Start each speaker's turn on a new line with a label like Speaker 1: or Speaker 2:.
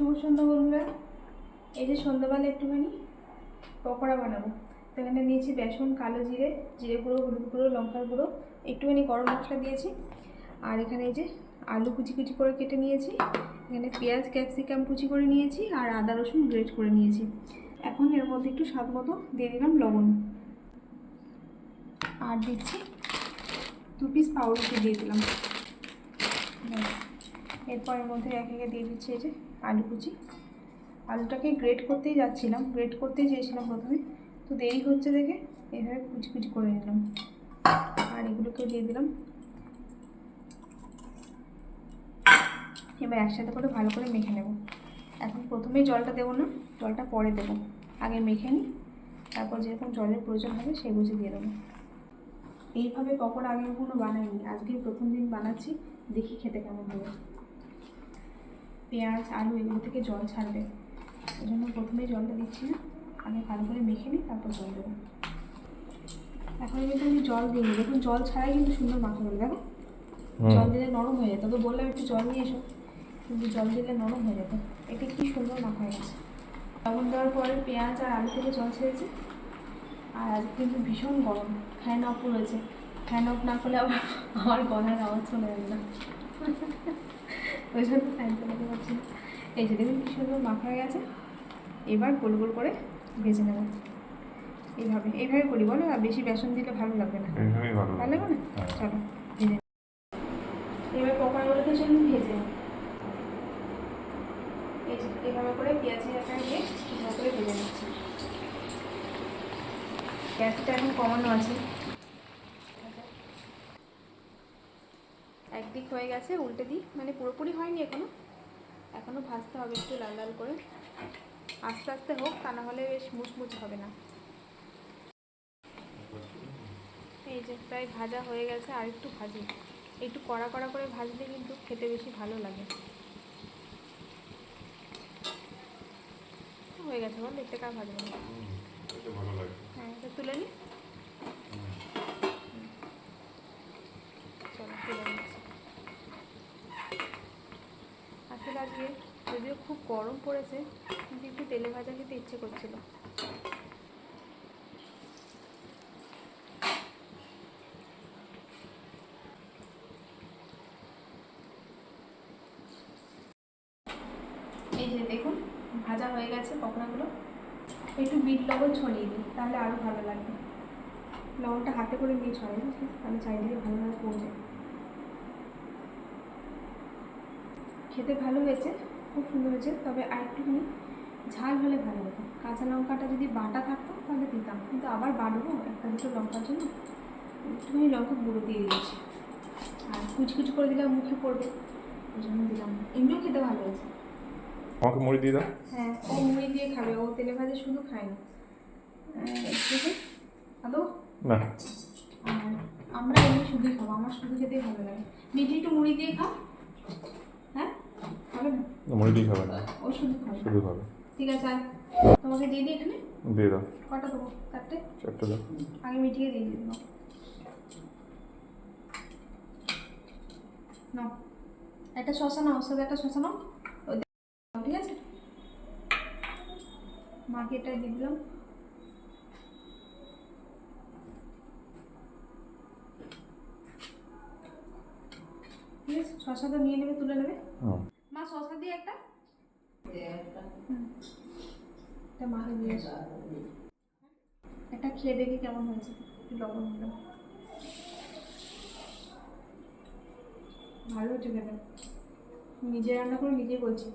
Speaker 1: শুভ সন্ধ্যা বন্ধুরা। এই যে সন্ধ্যাবেলা একটুখানি পকোড়া বানাবো। তো এখানে নিয়েছি বেসন, কালো জিরে জিরে গুঁড়ো, হলুদ গুঁড়ো, লঙ্কার গুঁড়ো, একটুখানি গরম মশলা দিয়েছি। আর এখানে এই যে আলু কুচি কুচি করে কেটে নিয়েছি। এখানে পেঁয়াজ, ক্যাপসিকাম কুচি করে নিয়েছি আর আদা, রসুন গ্রেট করে নিয়েছি। এখন এর মধ্যে একটু স্বাদ মতো দিয়ে দিলাম লবণ। আর দিচ্ছি দু পিস পাউরুটি দিয়ে দিলাম। ব্যাস। এরপর এর মধ্যে এক একে দিয়ে দিচ্ছি এই যে আলু কুচি। আলুটাকে গ্রেট করতেই যাচ্ছিলাম গ্রেট করতেই চেয়েছিলাম প্রথমে। তো দেরি হচ্ছে দেখে এভাবে কুচি কুচি করে নিলাম। আর এগুলোকেও দিয়ে দিলাম। এবার একসাথে করে ভালো করে মেখে নেব। এখন প্রথমেই জলটা দেবো না, জলটা পরে দেবো। আগে মেখে নিই, তারপর যেরকম জলের প্রয়োজন হবে সেই বুঝে দিয়ে দেবো। এইভাবে পকোড়া আগে কখনো বানাইনি, আজকে প্রথম দিন বানাচ্ছি, দেখি খেতে কেমন হবে পেঁয়াজ আলু এগুলো থেকে জল ছাড়বে। ওই জন্য প্রথমেই জলটা দিচ্ছি না। আগে ভালো করে মেখে নিই তারপর জল দেবো। এখন কিন্তু আমি জল দিইনি দেখুন জল ছাড়াই কিন্তু সুন্দর মাখা হবে দেখো। জল দিলে নরম হয়ে যেত তোকে বললাম একটু জল নিয়ে এসো। কিন্তু জল দিলে নরম হয়ে যেত এটা কি সুন্দর মাখা হয়ে গেছে। লবণ দেওয়ার পরে পেঁয়াজ আর আলু থেকে জল ছেড়েছে। আর আজকে কিন্তু ভীষণ গরম। ফ্যান অফ রয়েছে। ফ্যান অফ না করলে আবার আমার গলার আওয়াজ চলে যাবে না। ওই জন্য ফ্যান চালাতে পারছি না। এই যে দেখুন কি সুন্দর মাখা হয়ে গেছে। এবার গোল গোল করে ভেজে নেব। এইভাবে এইভাবে করি বলো আর বেশি বেসন দিলে ভালো লাগবে না।
Speaker 2: ভালো
Speaker 1: লাগবে না?
Speaker 2: হ্যাঁ।
Speaker 1: চলো ভেজে। এবার পকোড়াগুলোকে চলুন ভেজে এইভাবে করে পেঁয়াজের একটা দিয়ে করে ভেজে নিচ্ছি। গ্যাসটা এখন কমানো আছে। একদিক হয়ে গেছে উল্টে দিক। মানে পুরোপুরি হয়নি এখনও। এখনও ভাজতে হবে একটু লাল লাল করে। আস্তে আস্তে হোক তা না হলে বেশ মুচমুচ হবে না। এই যে প্রায় ভাজা হয়ে গেছে আর একটু ভাজি। একটু কড়া কড়া করে ভাজলে কিন্তু খেতে বেশি ভালো লাগে। হয়ে গেছে বল দেখতে কার ভাজবো না হ্যাঁ এটা তুলে নি চলো তুলে নিচ্ছি আসলে আজকে যদিও খুব গরম পড়েছে, কিন্তু একটু তেলে ভাজা খেতে ইচ্ছে করছিল। এই যে দেখুন, ভাজা হয়ে গেছে পকোড়াগুলো। একটু বিট লবণ ছড়িয়ে দিই, তাহলে আরও ভালো লাগবে। লবণটা হাতে করে দিয়ে ছড়াই তাহলে চারিদিকে ভালোভাবে পড়বে। খেতে ভালো হয়েছে। খুব সুন্দর হয়েছে। তবে আর একটুখানি ঝাল হলে ভালো হতো। কাঁচা লঙ্কাটা যদি বাটা থাকতো তাহলে দিতাম। কিন্তু আবার বাড়বো একটা দুটো লঙ্কার জন্য। একটুখানি লঙ্কা গুঁড়ো দিয়ে দিয়েছি। আর কুচি কুচি করে দিলাম মুখে পড়বে। ওই জন্য দিলাম। এমনিও খেতে ভালো হয়েছে।
Speaker 2: আমাকে মুড়ি দিয়ে দাও।
Speaker 1: হ্যাঁ ও মুড়ি দিয়ে খাবে। ও তেলে ভাজা শুধু খায় না। আদৌ
Speaker 2: না।
Speaker 1: আমরা এমনি শুধুই খাব। আমার শুধু খেতেই ভালো লাগে। মিঠি একটু মুড়ি দিয়ে খাও
Speaker 2: মুড়ি খাবে। না
Speaker 1: শুধু খাবে।
Speaker 2: শুধু খাবে।
Speaker 1: ঠিক আছে আর তোমাকে দিয়ে দিই এখানে?
Speaker 2: দিয়ে দাও।
Speaker 1: কটা দেবো? চারটে?
Speaker 2: চারটে দাও।
Speaker 1: আগে মিঠিয়ে দিয়ে দিই। নাও। একটা শশা নাও সাথে একটা শশা নাও। ঠিক আছে? মাকে এটা দিয়ে দিলাম। ঠিক আছে? শশা তো নিয়ে নেবে তুলে নেবে?
Speaker 2: হুম।
Speaker 1: মা শশা দিয়ে একটা? মাকে দিয়ে। একটা। খেয়ে দেখি কেমন হয়েছে। একটু লবণ দিল। ভালো হচ্ছে খেতে। নিজে রান্না করে নিজেই বলছি।